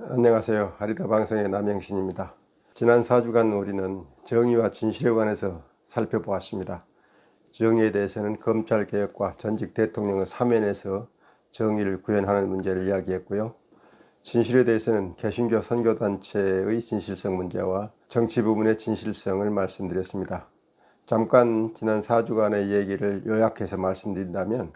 안녕하세요. 하리다 방송의 남영신입니다. 지난 4주간 우리는 정의와 진실에 관해서 살펴보았습니다. 정의에 대해서는 검찰 개혁과 전직 대통령의 사면에서 정의를 구현하는 문제를 이야기했고요. 진실에 대해서는 개신교 선교단체의 진실성 문제와 정치 부분의 진실성을 말씀드렸습니다. 잠깐 지난 4주간의 얘기를 요약해서 말씀드린다면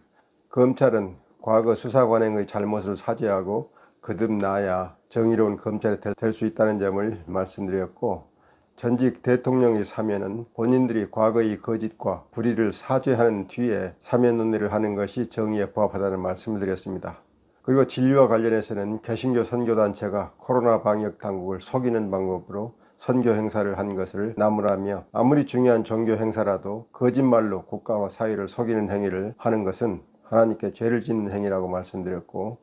검찰은 과거 수사관행의 잘못을 사죄하고 거듭나야 정의로운 검찰이 될 수 있다는 점을 말씀드렸고 전직 대통령의 사면은 본인들이 과거의 거짓과 불의를 사죄하는 뒤에 사면 논의를 하는 것이 정의에 부합하다는 말씀을 드렸습니다. 그리고 진료와 관련해서는 개신교 선교단체가 코로나 방역 당국을 속이는 방법으로 선교 행사를 한 것을 나무라며 아무리 중요한 종교 행사라도 거짓말로 국가와 사회를 속이는 행위를 하는 것은 하나님께 죄를 짓는 행위라고 말씀드렸고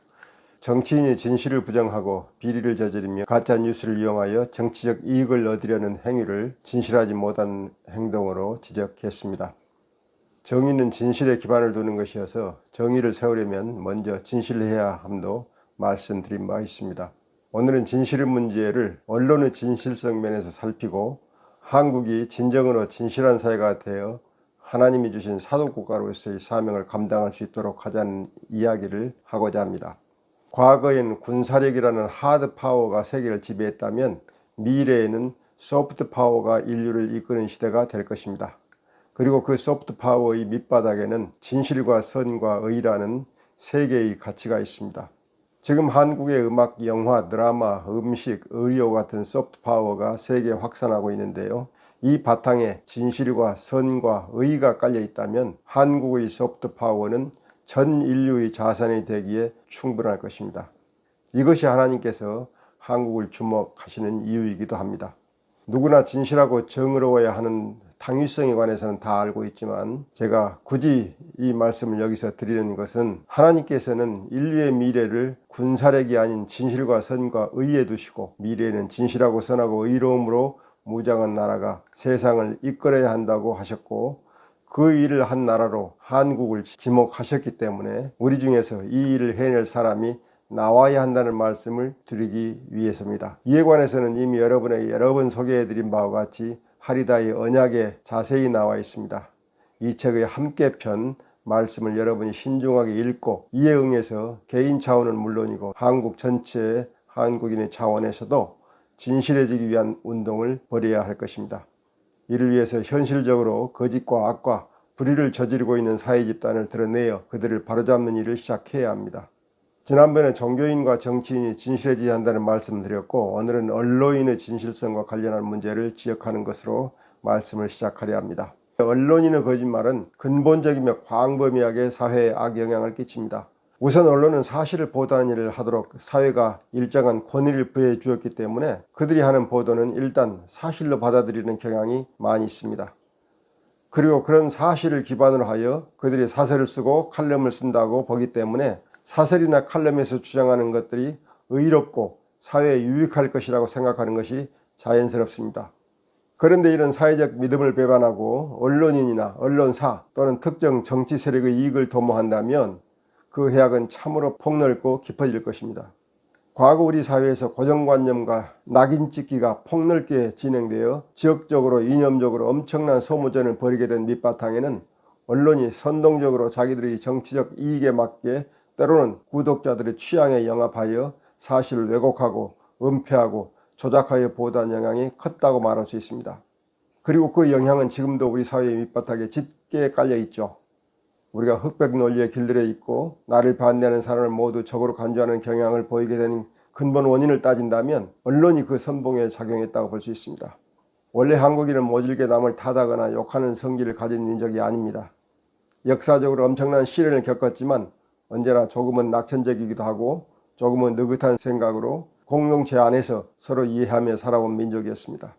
정치인이 진실을 부정하고 비리를 저지르며 가짜 뉴스를 이용하여 정치적 이익을 얻으려는 행위를 진실하지 못한 행동으로 지적했습니다. 정의는 진실에 기반을 두는 것이어서 정의를 세우려면 먼저 진실해야 함도 말씀드린 바 있습니다. 오늘은 진실의 문제를 언론의 진실성 면에서 살피고 한국이 진정으로 진실한 사회가 되어 하나님이 주신 사도국가로서의 사명을 감당할 수 있도록 하자는 이야기를 하고자 합니다. 과거엔 군사력이라는 하드 파워가 세계를 지배했다면 미래에는 소프트 파워가 인류를 이끄는 시대가 될 것입니다. 그리고 그 소프트 파워의 밑바닥에는 진실과 선과 의라는 세 개의 가치가 있습니다. 지금 한국의 음악, 영화, 드라마, 음식, 의료 같은 소프트 파워가 세계에 확산하고 있는데요. 이 바탕에 진실과 선과 의가 깔려 있다면 한국의 소프트 파워는 전 인류의 자산이 되기에 충분할 것입니다. 이것이 하나님께서 한국을 주목하시는 이유이기도 합니다. 누구나 진실하고 정의로워야 하는 당위성에 관해서는 다 알고 있지만 제가 굳이 이 말씀을 여기서 드리는 것은 하나님께서는 인류의 미래를 군사력이 아닌 진실과 선과 의에 두시고 미래에는 진실하고 선하고 의로움으로 무장한 나라가 세상을 이끌어야 한다고 하셨고 그 일을 한 나라로 한국을 지목하셨기 때문에 우리 중에서 이 일을 해낼 사람이 나와야 한다는 말씀을 드리기 위해서입니다. 이에 관해서는 이미 여러분에게 여러 번 소개해드린 바와 같이 하리다의 언약에 자세히 나와 있습니다. 이 책의 함께편 말씀을 여러분이 신중하게 읽고 이에 응해서 개인 차원은 물론이고 한국 전체의 한국인의 차원에서도 진실해지기 위한 운동을 벌여야 할 것입니다. 이를 위해서 현실적으로 거짓과 악과 불의를 저지르고 있는 사회 집단을 드러내어 그들을 바로잡는 일을 시작해야 합니다. 지난번에 종교인과 정치인이 진실해져야 한다는 말씀을 드렸고 오늘은 언론인의 진실성과 관련한 문제를 지적하는 것으로 말씀을 시작하려 합니다. 언론인의 거짓말은 근본적이며 광범위하게 사회에 악영향을 끼칩니다. 우선 언론은 사실을 보도하는 일을 하도록 사회가 일정한 권위를 부여해 주었기 때문에 그들이 하는 보도는 일단 사실로 받아들이는 경향이 많이 있습니다. 그리고 그런 사실을 기반으로 하여 그들이 사설을 쓰고 칼럼을 쓴다고 보기 때문에 사설이나 칼럼에서 주장하는 것들이 의롭고 사회에 유익할 것이라고 생각하는 것이 자연스럽습니다. 그런데 이런 사회적 믿음을 배반하고 언론인이나 언론사 또는 특정 정치 세력의 이익을 도모한다면 그 해악은 참으로 폭넓고 깊어질 것입니다. 과거 우리 사회에서 고정관념과 낙인 찍기가 폭넓게 진행되어 지역적으로 이념적으로 엄청난 소모전을 벌이게 된 밑바탕에는 언론이 선동적으로 자기들의 정치적 이익에 맞게 때로는 구독자들의 취향에 영합하여 사실을 왜곡하고 은폐하고 조작하여 보도한 영향이 컸다고 말할 수 있습니다. 그리고 그 영향은 지금도 우리 사회의 밑바닥에 짙게 깔려 있죠. 우리가 흑백 논리의 길들에 있고 나를 반대하는 사람을 모두 적으로 간주하는 경향을 보이게 된 근본 원인을 따진다면 언론이 그 선봉에 작용했다고 볼 수 있습니다. 원래 한국인은 모질게 남을 탓하거나 욕하는 성질을 가진 민족이 아닙니다. 역사적으로 엄청난 시련을 겪었지만 언제나 조금은 낙천적이기도 하고 조금은 느긋한 생각으로 공동체 안에서 서로 이해하며 살아온 민족이었습니다.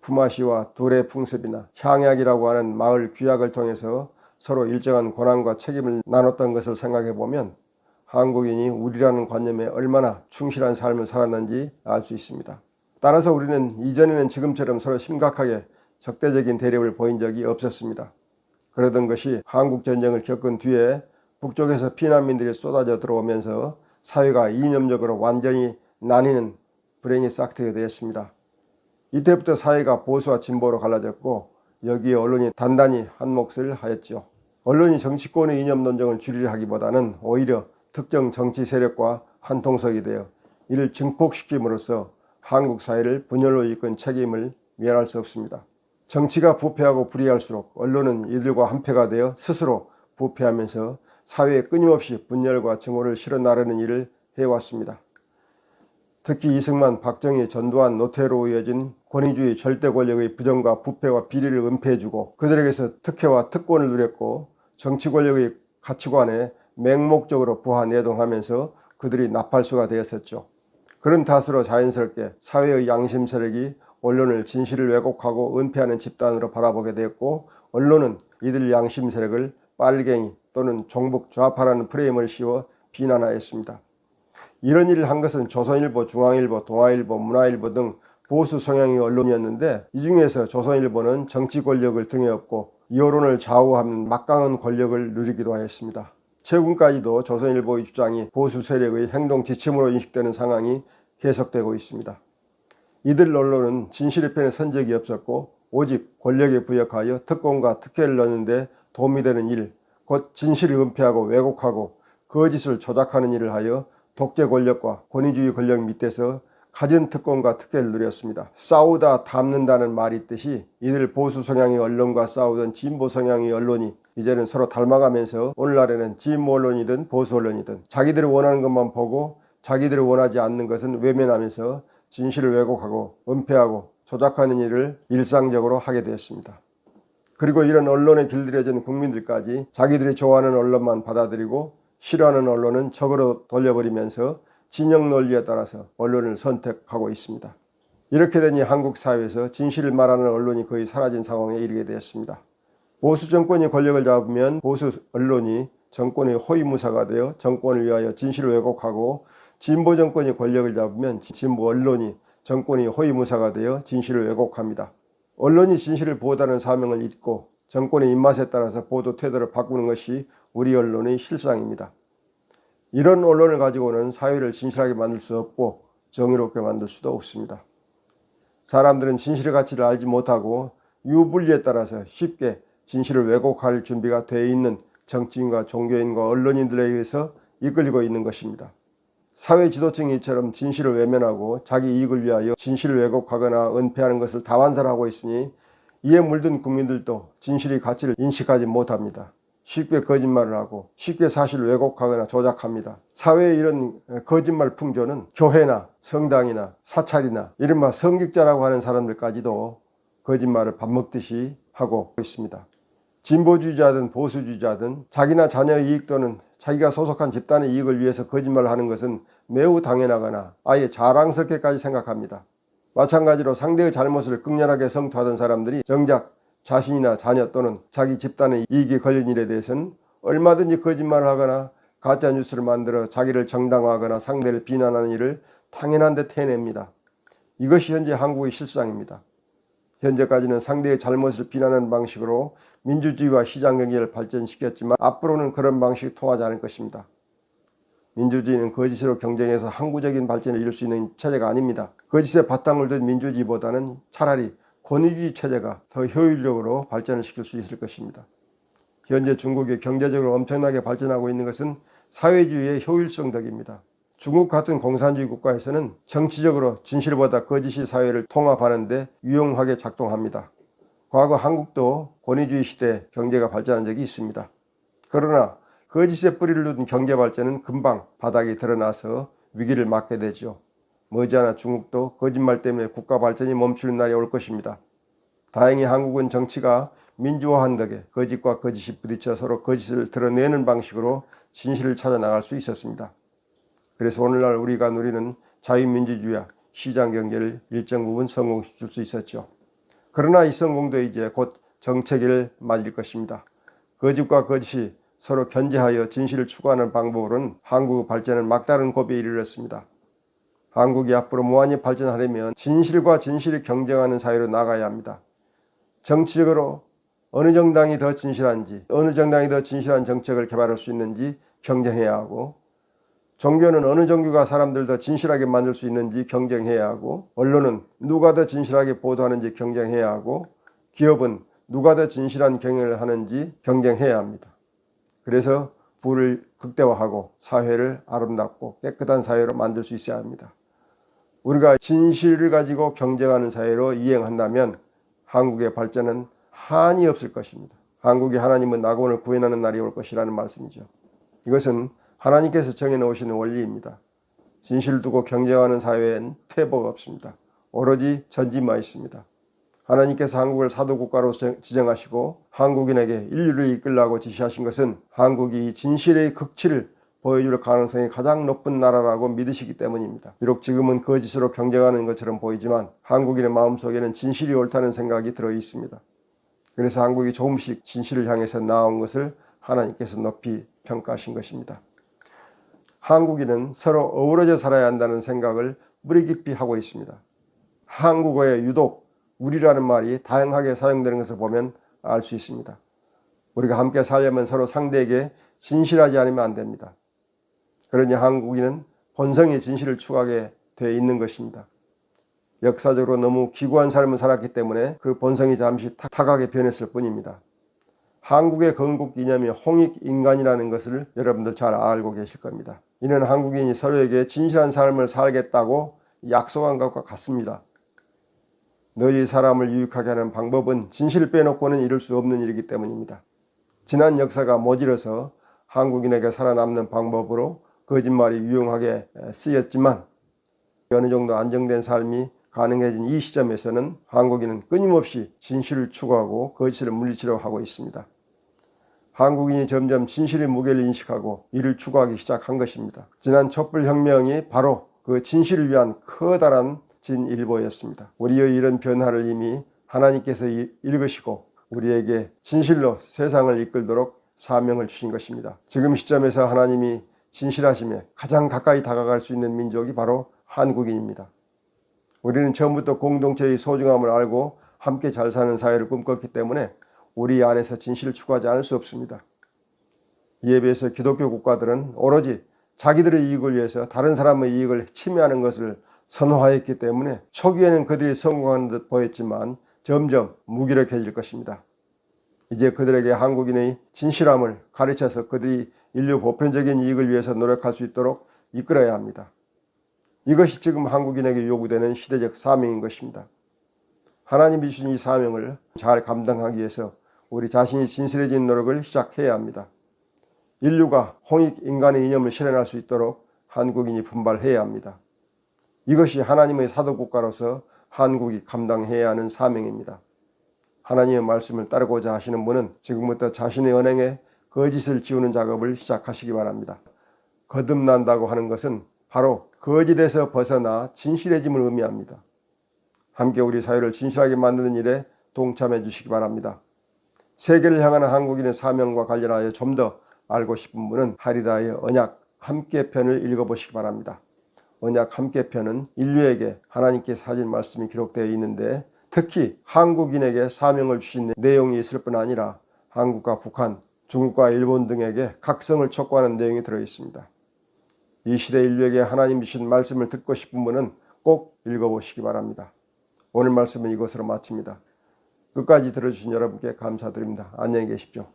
품앗이와 둘의 풍습이나 향약이라고 하는 마을 규약을 통해서 서로 일정한 권한과 책임을 나눴던 것을 생각해 보면 한국인이 우리라는 관념에 얼마나 충실한 삶을 살았는지 알 수 있습니다. 따라서 우리는 이전에는 지금처럼 서로 심각하게 적대적인 대립을 보인 적이 없었습니다. 그러던 것이 한국전쟁을 겪은 뒤에 북쪽에서 피난민들이 쏟아져 들어오면서 사회가 이념적으로 완전히 나뉘는 불행이 싹트게 되었습니다. 이때부터 사회가 보수와 진보로 갈라졌고 여기에 언론이 단단히 한 몫을 하였죠. 언론이 정치권의 이념 논쟁을 줄이려 하기보다는 오히려 특정 정치 세력과 한통속이 되어 이를 증폭시킴으로써 한국 사회를 분열로 이끈 책임을 미안할 수 없습니다. 정치가 부패하고 불의할수록 언론은 이들과 한패가 되어 스스로 부패하면서 사회에 끊임없이 분열과 증오를 실어 나르는 일을 해왔습니다. 특히 이승만, 박정희, 전두환, 노태로 이어진 권위주의 절대 권력의 부정과 부패와 비리를 은폐해주고 그들에게서 특혜와 특권을 누렸고 정치 권력의 가치관에 맹목적으로 부하 내동하면서 그들이 나팔수가 되었었죠. 그런 탓으로 자연스럽게 사회의 양심 세력이 언론을 진실을 왜곡하고 은폐하는 집단으로 바라보게 되었고 언론은 이들 양심 세력을 빨갱이 또는 종북 좌파라는 프레임을 씌워 비난하였습니다. 이런 일을 한 것은 조선일보, 중앙일보, 동아일보, 문화일보 등 보수 성향의 언론이었는데 이 중에서 조선일보는 정치 권력을 등에 업고 여론을 좌우하는 막강한 권력을 누리기도 하였습니다. 최근까지도 조선일보의 주장이 보수 세력의 행동 지침으로 인식되는 상황이 계속되고 있습니다. 이들 언론은 진실의 편에 선 적이 없었고 오직 권력에 부역하여 특권과 특혜를 넣는데 도움이 되는 일, 곧 진실을 은폐하고 왜곡하고 거짓을 조작하는 일을 하여 독재 권력과 권위주의 권력 밑에서 가진 특권과 특혜를 누렸습니다. 싸우다 담는다는 말이 있듯이 이들 보수 성향의 언론과 싸우던 진보 성향의 언론이 이제는 서로 닮아가면서 오늘날에는 진보 언론이든 보수 언론이든 자기들이 원하는 것만 보고 자기들이 원하지 않는 것은 외면하면서 진실을 왜곡하고 은폐하고 조작하는 일을 일상적으로 하게 되었습니다. 그리고 이런 언론에 길들여진 국민들까지 자기들이 좋아하는 언론만 받아들이고 싫어하는 언론은 적으로 돌려버리면서 진영 논리에 따라서 언론을 선택하고 있습니다. 이렇게 되니 한국 사회에서 진실을 말하는 언론이 거의 사라진 상황에 이르게 되었습니다. 보수 정권이 권력을 잡으면 보수 언론이 정권의 호위무사가 되어 정권을 위하여 진실을 왜곡하고 진보 정권이 권력을 잡으면 진보 언론이 정권의 호위무사가 되어 진실을 왜곡합니다. 언론이 진실을 보호하는 사명을 잊고 정권의 입맛에 따라서 보도 태도를 바꾸는 것이 우리 언론의 실상입니다. 이런 언론을 가지고는 사회를 진실하게 만들 수 없고 정의롭게 만들 수도 없습니다. 사람들은 진실의 가치를 알지 못하고 유불리에 따라서 쉽게 진실을 왜곡할 준비가 되어 있는 정치인과 종교인과 언론인들에 의해서 이끌리고 있는 것입니다. 사회 지도층이 이처럼 진실을 외면하고 자기 이익을 위하여 진실을 왜곡하거나 은폐하는 것을 다완살하고 있으니 이에 물든 국민들도 진실의 가치를 인식하지 못합니다. 쉽게 거짓말을 하고 쉽게 사실을 왜곡하거나 조작합니다. 사회의 이런 거짓말 풍조는 교회나 성당이나 사찰이나 이른바 성직자라고 하는 사람들까지도 거짓말을 밥 먹듯이 하고 있습니다. 진보주의자든 보수주의자든 자기나 자녀의 이익 또는 자기가 소속한 집단의 이익을 위해서 거짓말을 하는 것은 매우 당연하거나 아예 자랑스럽게까지 생각합니다. 마찬가지로 상대의 잘못을 극렬하게 성토하던 사람들이 정작 자신이나 자녀 또는 자기 집단의 이익이 걸린 일에 대해서는 얼마든지 거짓말을 하거나 가짜 뉴스를 만들어 자기를 정당화하거나 상대를 비난하는 일을 당연한 듯 해냅니다. 이것이 현재 한국의 실상입니다. 현재까지는 상대의 잘못을 비난하는 방식으로 민주주의와 시장 경제를 발전시켰지만 앞으로는 그런 방식이 통하지 않을 것입니다. 민주주의는 거짓으로 경쟁해서 항구적인 발전을 이룰 수 있는 체제가 아닙니다. 거짓에 바탕을 둔 민주주의보다는 차라리 권위주의 체제가 더 효율적으로 발전을 시킬 수 있을 것입니다. 현재 중국이 경제적으로 엄청나게 발전하고 있는 것은 사회주의의 효율성 덕입니다. 중국 같은 공산주의 국가에서는 정치적으로 진실보다 거짓이 사회를 통합하는데 유용하게 작동합니다. 과거 한국도 권위주의 시대 경제가 발전한 적이 있습니다. 그러나 거짓에 뿌리를 둔 경제 발전은 금방 바닥이 드러나서 위기를 맞게 되죠. 머지않아 중국도 거짓말 때문에 국가 발전이 멈추는 날이 올 것입니다. 다행히 한국은 정치가 민주화한 덕에 거짓과 거짓이 부딪혀 서로 거짓을 드러내는 방식으로 진실을 찾아 나갈 수 있었습니다. 그래서 오늘날 우리가 누리는 자유민주주의와 시장경제를 일정 부분 성공시킬 수 있었죠. 그러나 이 성공도 이제 곧 정체기를 맞을 것입니다. 거짓과 거짓이 서로 견제하여 진실을 추구하는 방법으로는 한국의 발전은 막다른 고비에 이르렀습니다. 한국이 앞으로 무한히 발전하려면 진실과 진실이 경쟁하는 사회로 나가야 합니다. 정치적으로 어느 정당이 더 진실한지, 어느 정당이 더 진실한 정책을 개발할 수 있는지 경쟁해야 하고, 종교는 어느 종교가 사람들 더 진실하게 만들 수 있는지 경쟁해야 하고 언론은 누가 더 진실하게 보도하는지 경쟁해야 하고 기업은 누가 더 진실한 경영을 하는지 경쟁해야 합니다. 그래서 부를 극대화하고 사회를 아름답고 깨끗한 사회로 만들 수 있어야 합니다. 우리가 진실을 가지고 경쟁하는 사회로 이행한다면 한국의 발전은 한이 없을 것입니다. 한국이 하나님은 낙원을 구원하는 날이 올 것이라는 말씀이죠. 이것은 하나님께서 정해놓으신 원리입니다. 진실을 두고 경쟁하는 사회엔 퇴보가 없습니다. 오로지 전진만 있습니다. 하나님께서 한국을 사도국가로 지정하시고 한국인에게 인류를 이끌라고 지시하신 것은 한국이 진실의 극치를 보여줄 가능성이 가장 높은 나라라고 믿으시기 때문입니다. 비록 지금은 거짓으로 경쟁하는 것처럼 보이지만 한국인의 마음속에는 진실이 옳다는 생각이 들어 있습니다. 그래서 한국이 조금씩 진실을 향해서 나온 것을 하나님께서 높이 평가하신 것입니다. 한국인은 서로 어우러져 살아야 한다는 생각을 뿌리 깊이 하고 있습니다. 한국어에 유독 우리라는 말이 다양하게 사용되는 것을 보면 알 수 있습니다. 우리가 함께 살려면 서로 상대에게 진실하지 않으면 안 됩니다. 그러니 한국인은 본성의 진실을 추구하게 되어 있는 것입니다. 역사적으로 너무 기구한 삶을 살았기 때문에 그 본성이 잠시 탁하게 변했을 뿐입니다. 한국의 건국 기념이 홍익인간이라는 것을 여러분들 잘 알고 계실 겁니다. 이는 한국인이 서로에게 진실한 삶을 살겠다고 약속한 것과 같습니다. 너희 사람을 유익하게 하는 방법은 진실을 빼놓고는 이룰 수 없는 일이기 때문입니다. 지난 역사가 모질어서 한국인에게 살아남는 방법으로 거짓말이 유용하게 쓰였지만 어느 정도 안정된 삶이 가능해진 이 시점에서는 한국인은 끊임없이 진실을 추구하고 거짓을 물리치려 하고 있습니다. 한국인이 점점 진실의 무게를 인식하고 이를 추구하기 시작한 것입니다. 지난 촛불혁명이 바로 그 진실을 위한 커다란 진일보였습니다. 우리의 이런 변화를 이미 하나님께서 읽으시고 우리에게 진실로 세상을 이끌도록 사명을 주신 것입니다. 지금 시점에서 하나님이 진실하심에 가장 가까이 다가갈 수 있는 민족이 바로 한국인입니다. 우리는 처음부터 공동체의 소중함을 알고 함께 잘 사는 사회를 꿈꿨기 때문에 우리 안에서 진실을 추구하지 않을 수 없습니다. 이에 비해서 기독교 국가들은 오로지 자기들의 이익을 위해서 다른 사람의 이익을 침해하는 것을 선호하였기 때문에 초기에는 그들이 성공한 듯 보였지만 점점 무기력해질 것입니다. 이제 그들에게 한국인의 진실함을 가르쳐서 그들이 인류 보편적인 이익을 위해서 노력할 수 있도록 이끌어야 합니다. 이것이 지금 한국인에게 요구되는 시대적 사명인 것입니다. 하나님이 주신 이 사명을 잘 감당하기 위해서 우리 자신이 진실해진 노력을 시작해야 합니다. 인류가 홍익 인간의 이념을 실현할 수 있도록 한국인이 분발해야 합니다. 이것이 하나님의 사도국가로서 한국이 감당해야 하는 사명입니다. 하나님의 말씀을 따르고자 하시는 분은 지금부터 자신의 언행에 거짓을 지우는 작업을 시작하시기 바랍니다. 거듭난다고 하는 것은 바로 거짓에서 벗어나 진실해짐을 의미합니다. 함께 우리 사회를 진실하게 만드는 일에 동참해 주시기 바랍니다. 세계를 향하는 한국인의 사명과 관련하여 좀 더 알고 싶은 분은 하리다의 언약 함께 편을 읽어보시기 바랍니다. 언약 함께 편은 인류에게 하나님께 사진 말씀이 기록되어 있는데 특히 한국인에게 사명을 주신 내용이 있을 뿐 아니라 한국과 북한, 중국과 일본 등에게 각성을 촉구하는 내용이 들어 있습니다. 이 시대 인류에게 하나님 주신 말씀을 듣고 싶은 분은 꼭 읽어보시기 바랍니다. 오늘 말씀은 이것으로 마칩니다. 끝까지 들어주신 여러분께 감사드립니다. 안녕히 계십시오.